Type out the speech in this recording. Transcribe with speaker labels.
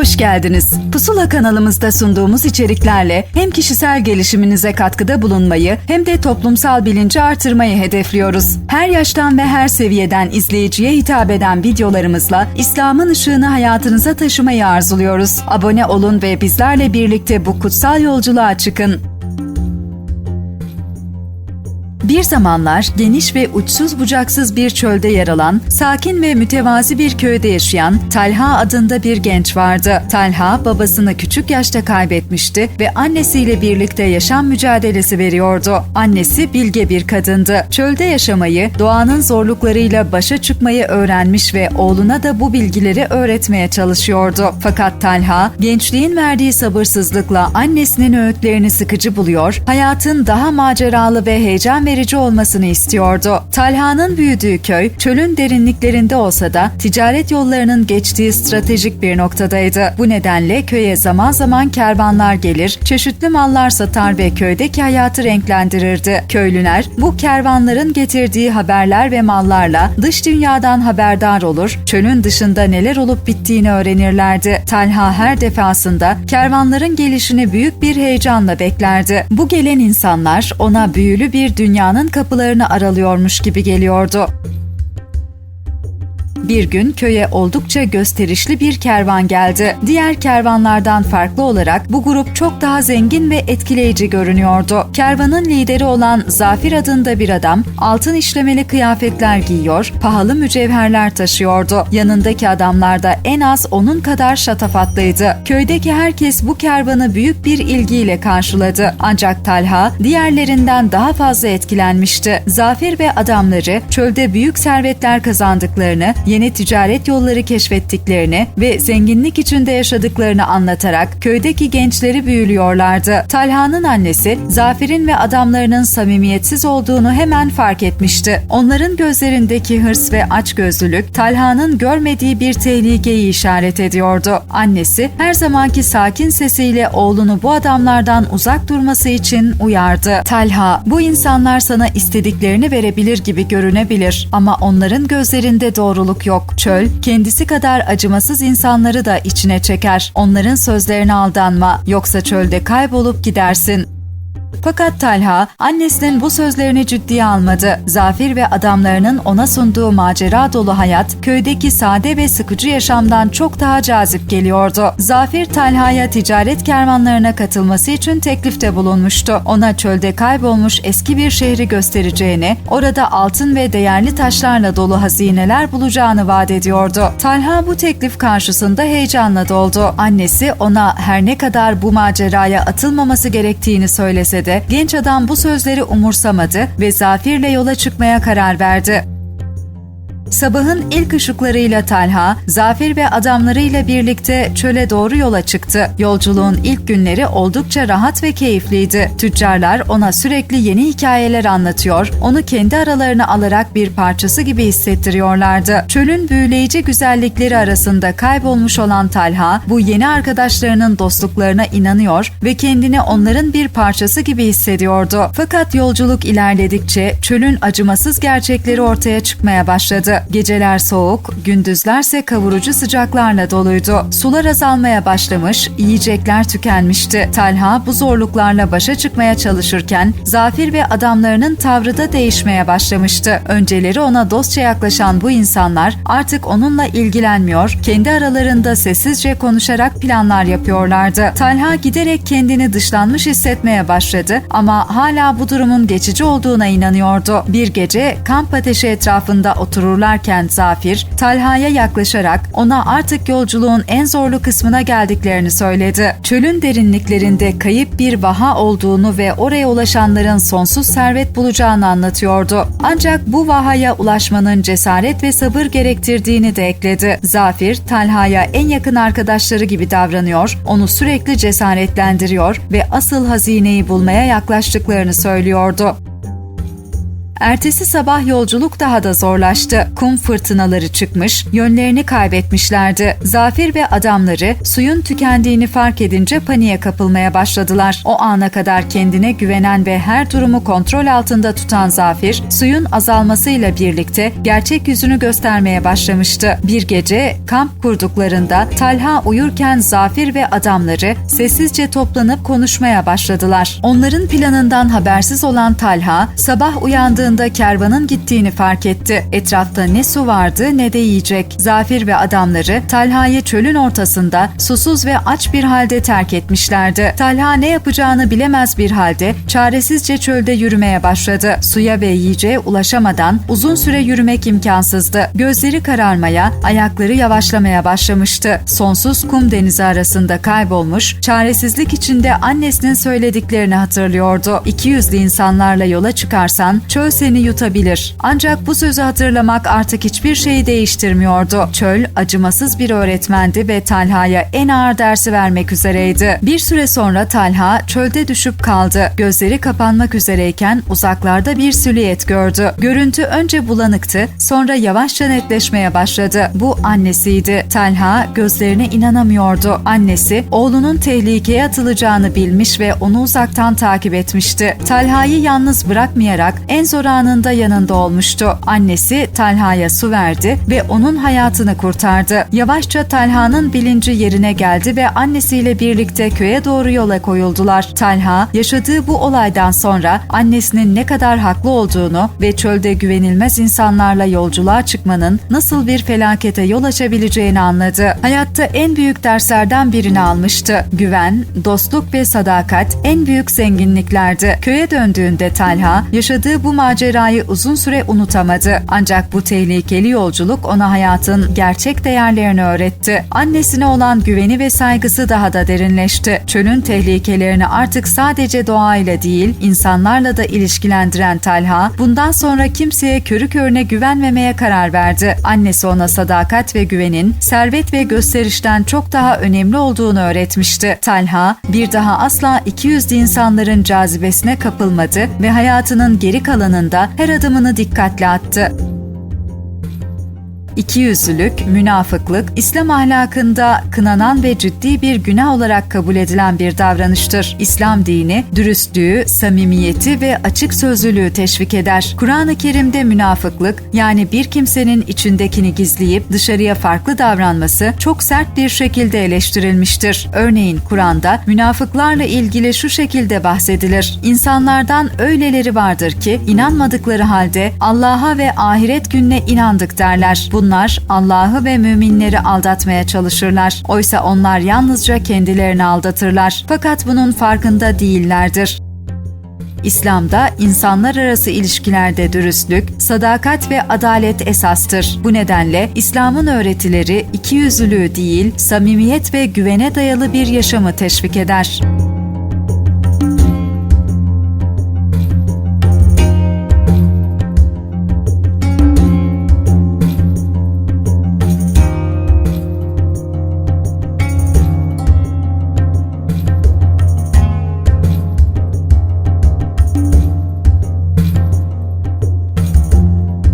Speaker 1: Hoş geldiniz. Pusula kanalımızda sunduğumuz içeriklerle hem kişisel gelişiminize katkıda bulunmayı hem de toplumsal bilinci artırmayı hedefliyoruz. Her yaştan ve her seviyeden izleyiciye hitap eden videolarımızla İslam'ın ışığını hayatınıza taşımayı arzuluyoruz. Abone olun ve bizlerle birlikte bu kutsal yolculuğa çıkın. Bir zamanlar geniş ve uçsuz bucaksız bir çölde yer alan, sakin ve mütevazi bir köyde yaşayan Talha adında bir genç vardı. Talha babasını küçük yaşta kaybetmişti ve annesiyle birlikte yaşam mücadelesi veriyordu. Annesi bilge bir kadındı. Çölde yaşamayı, doğanın zorluklarıyla başa çıkmayı öğrenmiş ve oğluna da bu bilgileri öğretmeye çalışıyordu. Fakat Talha, gençliğin verdiği sabırsızlıkla annesinin öğütlerini sıkıcı buluyor, hayatın daha maceralı ve heyecan verici olmasını istiyordu. Talha'nın büyüdüğü köy çölün derinliklerinde olsa da ticaret yollarının geçtiği stratejik bir noktadaydı. Bu nedenle köye zaman zaman kervanlar gelir, çeşitli mallar satar ve köydeki hayatı renklendirirdi. Köylüler bu kervanların getirdiği haberler ve mallarla dış dünyadan haberdar olur, çölün dışında neler olup bittiğini öğrenirlerdi. Talha her defasında kervanların gelişini büyük bir heyecanla beklerdi. Bu gelen insanlar ona büyülü bir dünyanın kapılarını aralıyormuş gibi geliyordu. Bir gün köye oldukça gösterişli bir kervan geldi. Diğer kervanlardan farklı olarak bu grup çok daha zengin ve etkileyici görünüyordu. Kervanın lideri olan Zafir adında bir adam altın işlemeli kıyafetler giyiyor, pahalı mücevherler taşıyordu. Yanındaki adamlar da en az onun kadar şatafatlıydı. Köydeki herkes bu kervanı büyük bir ilgiyle karşıladı. Ancak Talha diğerlerinden daha fazla etkilenmişti. Zafir ve adamları çölde büyük servetler kazandıklarını, yeni ticaret yolları keşfettiklerini ve zenginlik içinde yaşadıklarını anlatarak köydeki gençleri büyülüyorlardı. Talha'nın annesi Zafer'in ve adamlarının samimiyetsiz olduğunu hemen fark etmişti. Onların gözlerindeki hırs ve açgözlülük Talha'nın görmediği bir tehlikeyi işaret ediyordu. Annesi her zamanki sakin sesiyle oğlunu bu adamlardan uzak durması için uyardı. Talha, bu insanlar sana istediklerini verebilir gibi görünebilir ama onların gözlerinde doğruluk yok. Çöl, kendisi kadar acımasız insanları da içine çeker. Onların sözlerine aldanma, yoksa çölde kaybolup gidersin. Fakat Talha annesinin bu sözlerini ciddiye almadı. Zafir ve adamlarının ona sunduğu macera dolu hayat köydeki sade ve sıkıcı yaşamdan çok daha cazip geliyordu. Zafir Talha'ya ticaret kervanlarına katılması için teklifte bulunmuştu. Ona çölde kaybolmuş eski bir şehri göstereceğini, orada altın ve değerli taşlarla dolu hazineler bulacağını vaat ediyordu. Talha bu teklif karşısında heyecanla doldu. Annesi ona her ne kadar bu maceraya atılmaması gerektiğini söylese de genç adam bu sözleri umursamadı ve Zafir'le yola çıkmaya karar verdi. Sabahın ilk ışıklarıyla Talha, Zafir ve adamlarıyla birlikte çöle doğru yola çıktı. Yolculuğun ilk günleri oldukça rahat ve keyifliydi. Tüccarlar ona sürekli yeni hikayeler anlatıyor, onu kendi aralarına alarak bir parçası gibi hissettiriyorlardı. Çölün büyüleyici güzellikleri arasında kaybolmuş olan Talha, bu yeni arkadaşlarının dostluklarına inanıyor ve kendini onların bir parçası gibi hissediyordu. Fakat yolculuk ilerledikçe çölün acımasız gerçekleri ortaya çıkmaya başladı. Geceler soğuk, gündüzlerse kavurucu sıcaklarla doluydu. Sular azalmaya başlamış, yiyecekler tükenmişti. Talha bu zorluklarla başa çıkmaya çalışırken Zafir ve adamlarının tavrı da değişmeye başlamıştı. Önceleri ona dostça yaklaşan bu insanlar artık onunla ilgilenmiyor, kendi aralarında sessizce konuşarak planlar yapıyorlardı. Talha giderek kendini dışlanmış hissetmeye başladı ama hala bu durumun geçici olduğuna inanıyordu. Bir gece kamp ateşi etrafında otururlar ederken Zafir, Talha'ya yaklaşarak ona artık yolculuğun en zorlu kısmına geldiklerini söyledi. Çölün derinliklerinde kayıp bir vaha olduğunu ve oraya ulaşanların sonsuz servet bulacağını anlatıyordu. Ancak bu vahaya ulaşmanın cesaret ve sabır gerektirdiğini de ekledi. Zafir, Talha'ya en yakın arkadaşları gibi davranıyor, onu sürekli cesaretlendiriyor ve asıl hazineyi bulmaya yaklaştıklarını söylüyordu. Ertesi sabah yolculuk daha da zorlaştı. Kum fırtınaları çıkmış, yönlerini kaybetmişlerdi. Zafir ve adamları suyun tükendiğini fark edince paniğe kapılmaya başladılar. O ana kadar kendine güvenen ve her durumu kontrol altında tutan Zafir, suyun azalmasıyla birlikte gerçek yüzünü göstermeye başlamıştı. Bir gece kamp kurduklarında Talha uyurken Zafir ve adamları sessizce toplanıp konuşmaya başladılar. Onların planından habersiz olan Talha, sabah uyandığında kervanın gittiğini fark etti. Etrafta ne su vardı ne de yiyecek. Zafir ve adamları Talha'yı çölün ortasında susuz ve aç bir halde terk etmişlerdi. Talha ne yapacağını bilemez bir halde çaresizce çölde yürümeye başladı. Suya ve yiyeceğe ulaşamadan uzun süre yürümek imkansızdı. Gözleri kararmaya, ayakları yavaşlamaya başlamıştı. Sonsuz kum denizi arasında kaybolmuş, çaresizlik içinde annesinin söylediklerini hatırlıyordu. İki yüzlü insanlarla yola çıkarsan çöl seni yutabilir. Ancak bu sözü hatırlamak artık hiçbir şeyi değiştirmiyordu. Çöl acımasız bir öğretmendi ve Talha'ya en ağır dersi vermek üzereydi. Bir süre sonra Talha çölde düşüp kaldı. Gözleri kapanmak üzereyken uzaklarda bir silüet gördü. Görüntü önce bulanıktı, sonra yavaşça netleşmeye başladı. Bu annesiydi. Talha gözlerine inanamıyordu. Annesi oğlunun tehlikeye atılacağını bilmiş ve onu uzaktan takip etmişti. Talha'yı yalnız bırakmayarak en zor anında yanında olmuştu. Annesi Talha'ya su verdi ve onun hayatını kurtardı. Yavaşça Talha'nın bilinci yerine geldi ve annesiyle birlikte köye doğru yola koyuldular. Talha yaşadığı bu olaydan sonra annesinin ne kadar haklı olduğunu ve çölde güvenilmez insanlarla yolculuğa çıkmanın nasıl bir felakete yol açabileceğini anladı. Hayatta en büyük derslerden birini almıştı. Güven, dostluk ve sadakat en büyük zenginliklerdi. Köye döndüğünde Talha yaşadığı bu macerayı uzun süre unutamadı. Ancak bu tehlikeli yolculuk ona hayatın gerçek değerlerini öğretti. Annesine olan güveni ve saygısı daha da derinleşti. Çölün tehlikelerini artık sadece doğayla değil, insanlarla da ilişkilendiren Talha, bundan sonra kimseye körü körüne güvenmemeye karar verdi. Annesi ona sadakat ve güvenin, servet ve gösterişten çok daha önemli olduğunu öğretmişti. Talha, bir daha asla 200'lü insanların cazibesine kapılmadı ve hayatının geri kalanında her adımını dikkatle attı. İkiyüzlülük, münafıklık, İslam ahlakında kınanan ve ciddi bir günah olarak kabul edilen bir davranıştır. İslam dini, dürüstlüğü, samimiyeti ve açık sözlülüğü teşvik eder. Kur'an-ı Kerim'de münafıklık, yani bir kimsenin içindekini gizleyip dışarıya farklı davranması çok sert bir şekilde eleştirilmiştir. Örneğin Kur'an'da münafıklarla ilgili şu şekilde bahsedilir. İnsanlardan öyleleri vardır ki inanmadıkları halde Allah'a ve ahiret gününe inandık derler. Bunlar Allah'ı ve müminleri aldatmaya çalışırlar. Oysa onlar yalnızca kendilerini aldatırlar. Fakat bunun farkında değillerdir. İslam'da insanlar arası ilişkilerde dürüstlük, sadakat ve adalet esastır. Bu nedenle İslam'ın öğretileri ikiyüzlülüğü değil, samimiyet ve güvene dayalı bir yaşamı teşvik eder.